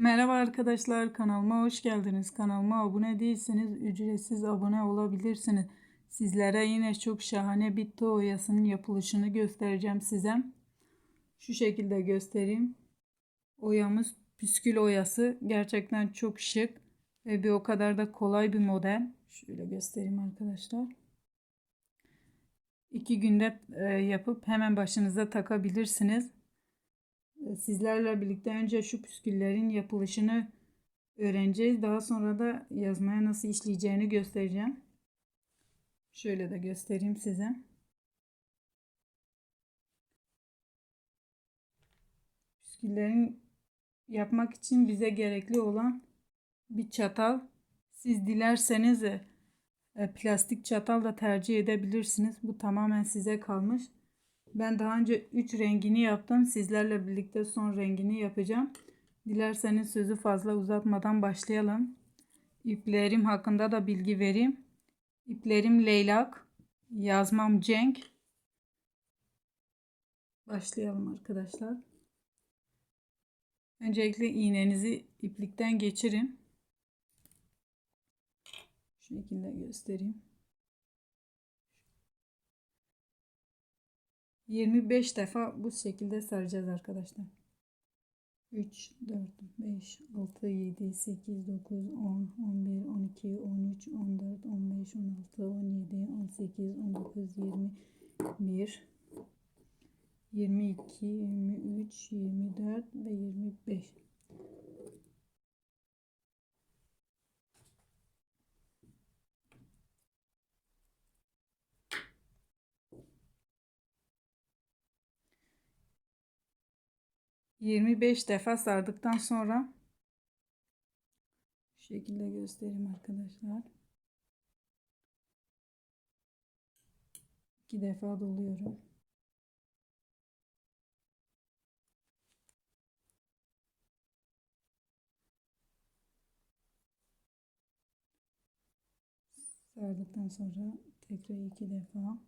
Merhaba arkadaşlar kanalıma hoş geldiniz. Kanalıma abone değilseniz ücretsiz abone olabilirsiniz. Sizlere yine çok şahane bir oyasının yapılışını göstereceğim size. Şu şekilde göstereyim. Oyamız püskül oyası. Gerçekten çok şık ve bir o kadar da kolay bir model. Şöyle göstereyim arkadaşlar. İki günde e, yapıp hemen başınıza takabilirsiniz. Sizlerle birlikte önce şu püsküllerin yapılışını öğreneceğiz. Daha sonra da yazmaya nasıl işleyeceğini göstereceğim. Şöyle de göstereyim size. Püsküllerin yapmak için bize gerekli olan bir çatal. Siz dilerseniz e, plastik çatal da tercih edebilirsiniz. Bu tamamen size kalmış. Ben daha önce 3 rengini yaptım. Sizlerle birlikte son rengini yapacağım. Dilerseniz sözü fazla uzatmadan başlayalım. İplerim hakkında da bilgi vereyim. İplerim leylak, yazmam cenk. Başlayalım arkadaşlar. Öncelikle iğnenizi iplikten geçirin. Şu şekilde göstereyim. 25 defa bu şekilde saracağız arkadaşlar. 3, 4, 5, 6, 7, 8, 9, 10, 11, 12, 13, 14, 15, 16, 17, 18, 19, 20, 1, 22, 23, 24 ve 25. 25 defa sardıktan sonra şu şekilde göstereyim arkadaşlar. 2 defa doluyorum. Sardıktan sonra tekrar iki defa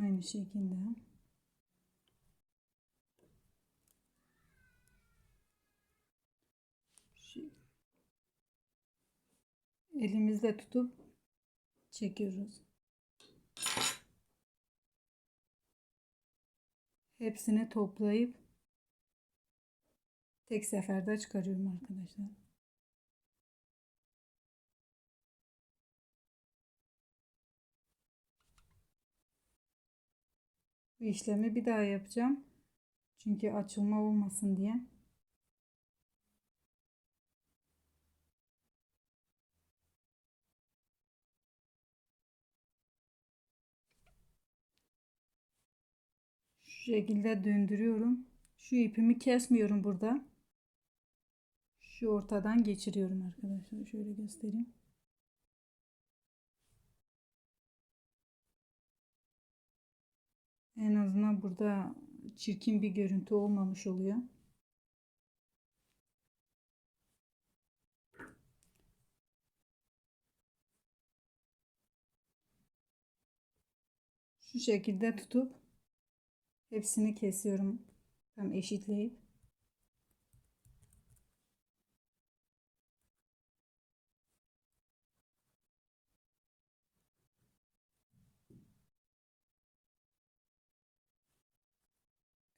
Aynı şekilde. Elimizle tutup çekiyoruz. Hepsini toplayıp tek seferde çıkarıyorum arkadaşlar. Bu işlemi bir daha yapacağım. Çünkü açılma olmasın diye. Şu şekilde döndürüyorum. Şu ipimi kesmiyorum burada. Şu ortadan geçiriyorum arkadaşlar. Şöyle göstereyim. En azından burada çirkin bir görüntü olmamış oluyor. Şu şekilde tutup hepsini kesiyorum. Tam eşitleyip.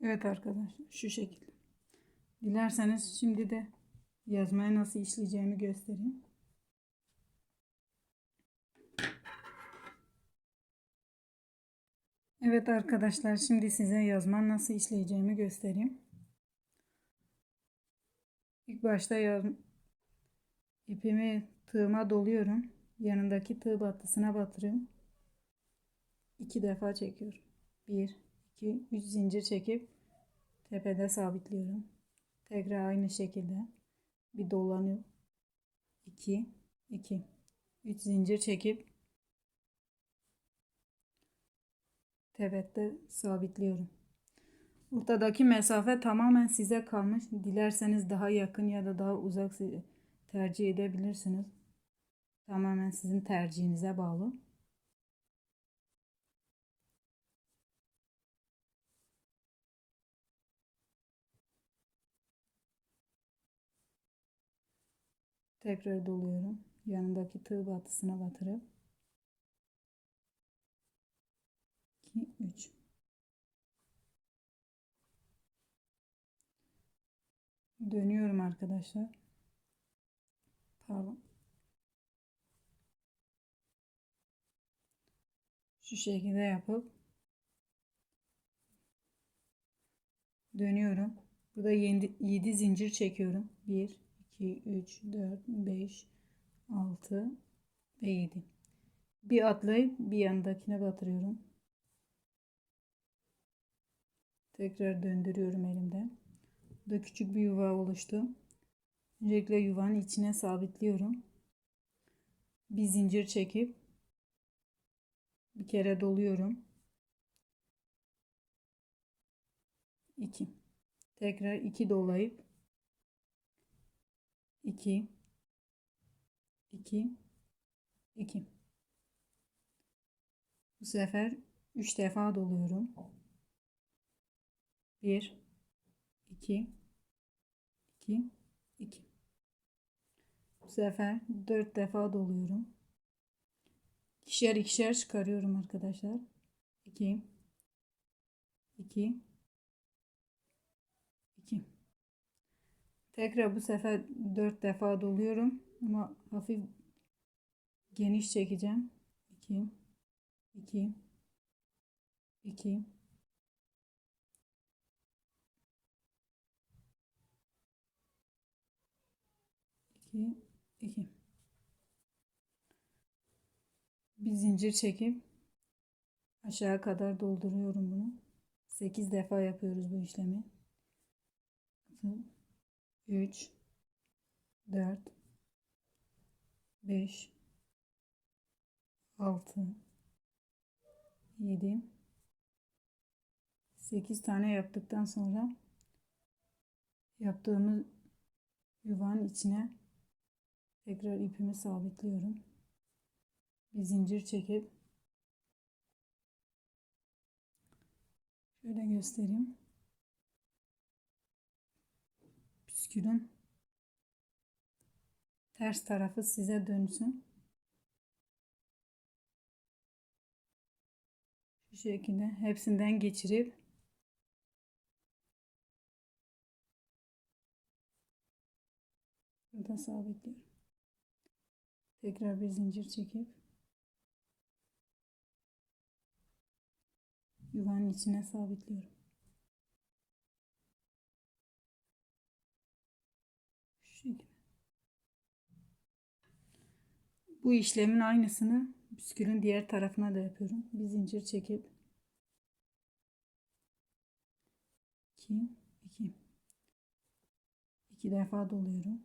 Evet arkadaşlar şu şekilde. Dilerseniz şimdi de yazmaya nasıl işleyeceğimi göstereyim. Evet arkadaşlar şimdi size yazma nasıl işleyeceğimi göstereyim. İlk başta yaz, ipimi tığıma doluyorum. Yanındaki tığ battısına batırıyorum. İki defa çekiyorum. Bir, 2 3 zincir çekip tepede sabitliyorum. Tekrar aynı şekilde bir dolanıyor. 2 2 3 zincir çekip tepede sabitliyorum. Ortadaki mesafe tamamen size kalmış. Dilerseniz daha yakın ya da daha uzak tercih edebilirsiniz. Tamamen sizin tercihinize bağlı. Tekrar doluyorum. Yanındaki tığ batısına batırıp 2 3 Dönüyorum arkadaşlar. Pardon. Şu şekilde yapıp dönüyorum. Burada 7 zincir çekiyorum. 1 2 3 4 5 6 ve 7. Bir atlayıp bir yanındakine batırıyorum. Tekrar döndürüyorum elimden. Burada küçük bir yuva oluştu. Öncelikle yuvanın içine sabitliyorum. Bir zincir çekip bir kere doluyorum. 2. Tekrar 2 dolayıp 2 2 2 Bu sefer 3 defa doluyorum. 1 2 2 2 Bu sefer 4 defa doluyorum. İkişer ikişer çıkarıyorum arkadaşlar. 2 2 2 Tekrar bu sefer 4 defa doluyorum ama hafif geniş çekeceğim. 2 2 2 2 2 bir zincir çekip aşağı kadar dolduruyorum bunu. 8 defa yapıyoruz bu işlemi. 3 4 5 6 7 8 tane yaptıktan sonra yaptığımız yuvanın içine tekrar ipimi sabitliyorum. Bir zincir çekip şöyle göstereyim. Püskülün ters tarafı size dönsün. Şu şekilde hepsinden geçirip burada sabitliyorum. Tekrar bir zincir çekip yuvanın içine sabitliyorum. Şu şekilde. Bu işlemin aynısını püskülün diğer tarafına da yapıyorum. Bir zincir çekip 2 2 2 defa doluyorum.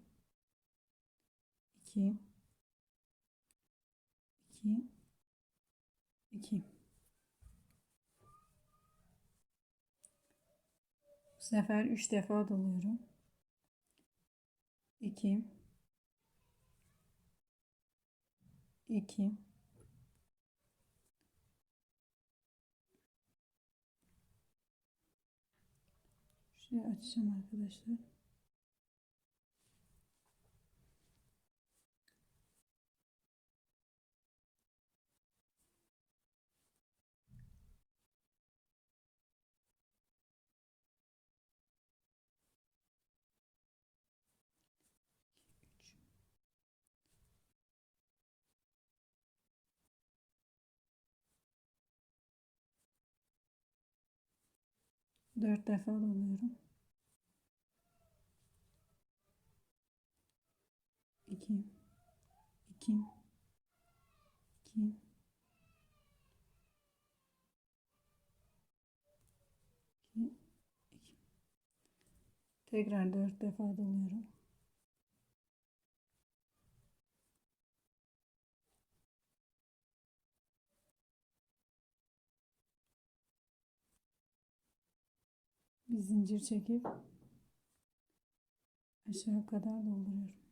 2 2 2 Bu sefer 3 defa doluyorum. 2 2 Şurayı açacağım arkadaşlar. Dört defa doluyorum. İki, iki, iki, iki, iki. Tekrar dört defa doluyorum. Bir zincir çekip aşağı kadar dolduruyorum.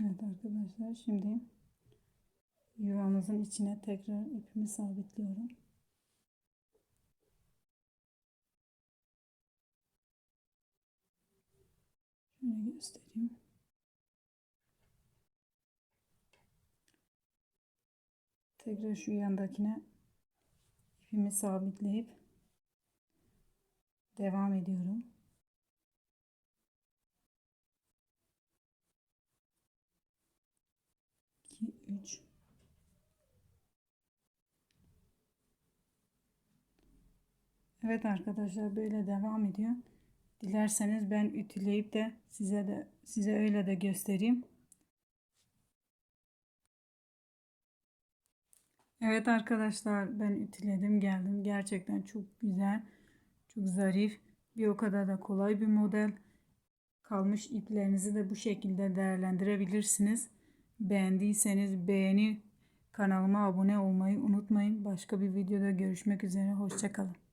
Evet arkadaşlar şimdi yuvamızın içine tekrar ipimi sabitliyorum. Şöyle göstereyim. Tekrar şu yandakine ipimi sabitleyip devam ediyorum. İki, üç. Evet arkadaşlar böyle devam ediyor. Dilerseniz ben ütüleyip de size de size öyle de göstereyim. Evet arkadaşlar ben ütüledim geldim. Gerçekten çok güzel. Çok zarif. Bir o kadar da kolay bir model. Kalmış iplerinizi de bu şekilde değerlendirebilirsiniz. Beğendiyseniz beğeni kanalıma abone olmayı unutmayın. Başka bir videoda görüşmek üzere. Hoşçakalın.